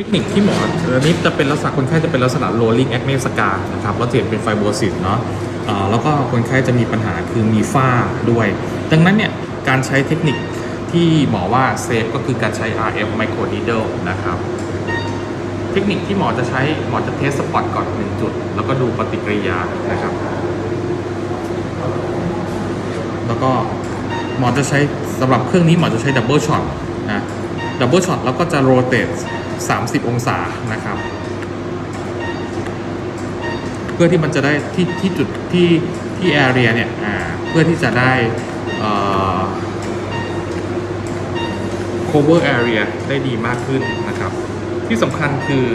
เทคนิคที่หมออันนี้จะเป็นลักษณะคนไข้จะเป็นลักษณะ rolling acne scar นะครับแล้วจะเห็นเป็นไฟโบซิสเนาะแล้วก็คนไข้จะมีปัญหาคือมีฝ้าด้วย ดังนั้นเนี่ยการใช้เทคนิคที่หมอว่าเซฟก็คือการใช้ RF micro needle นะครับ เทคนิคที่หมอจะใช้หมอจะเทสสปอตก่อนหนึ่งจุด แล้วก็ดูปฏิกิริยานะครับ แล้วก็หมอจะใช้สำหรับเครื่องนี้หมอจะใช้ดับเบิลช็อตนะ ดับเบิลช็อตแล้วก็จะโรเตท30 องศานะครับ เพื่อที่มันจะได้ที่ที่จุดที่ที่แอเรียเนี่ยเพื่อที่จะได้เอ่อ cover area ได้ดีมากขึ้นนะครับ ที่สำคัญคือ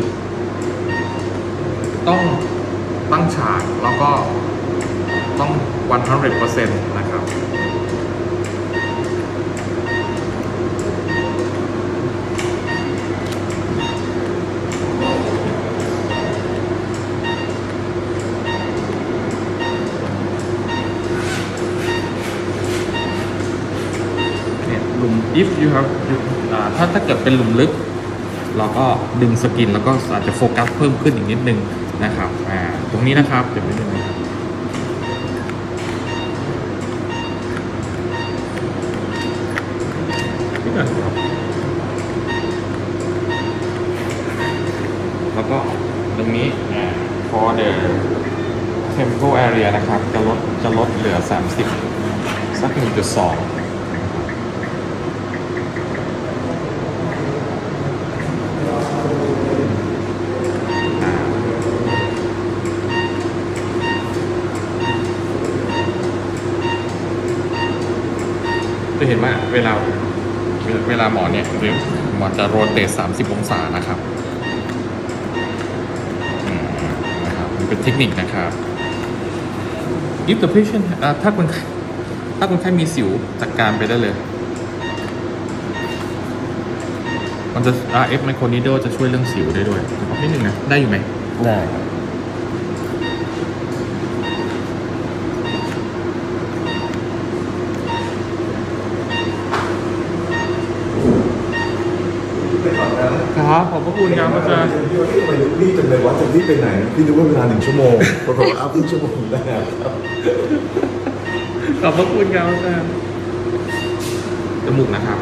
ต้องตั้งฉากแล้วก็ต้อง 100%นะครับ เนี่ย หลุม if you have ถ้าถ้าเกิดเป็นหลุมลึก เราก็ดึงสกินแล้วก็อาจจะโฟกัสเพิ่มขึ้นอีกนิดนึงนะครับอ่าตรงนี้นะครับเดี๋ยวนิดนึงนะครับนี่ก่อนครับแล้วก็ตรงนี้อ่า for the temple area นะครับ จะลดจะลดเหลือ 30 สัก 1.2 จะเห็นว่าเวลาเวลาหมอเนี่ยหรือหมอจะโรเตท30องศานะครับนะครับมันเป็นเทคนิคนะครับ if the patient อ่าถ้าคนถ้าคนไข้มีสิวจัดการไปได้เลย มันจะ RF micro needle จะช่วยเรื่องสิวได้ด้วยนะครับนิดนึงนะ ได้อยู่ไหมได้อนนะ ครับ ขอบพระคุณครับอาจารย์พี่ว่าทำไมรีบจังเลยว่าจะรีบไปไหน พี่นึกว่าเวลาหนึ่งชั่วโมงปรากฏว่าอ้าวครึ่งชั่วโมงแล้วครับขอบพระคุณครับอาจารย์จมูกนะครับ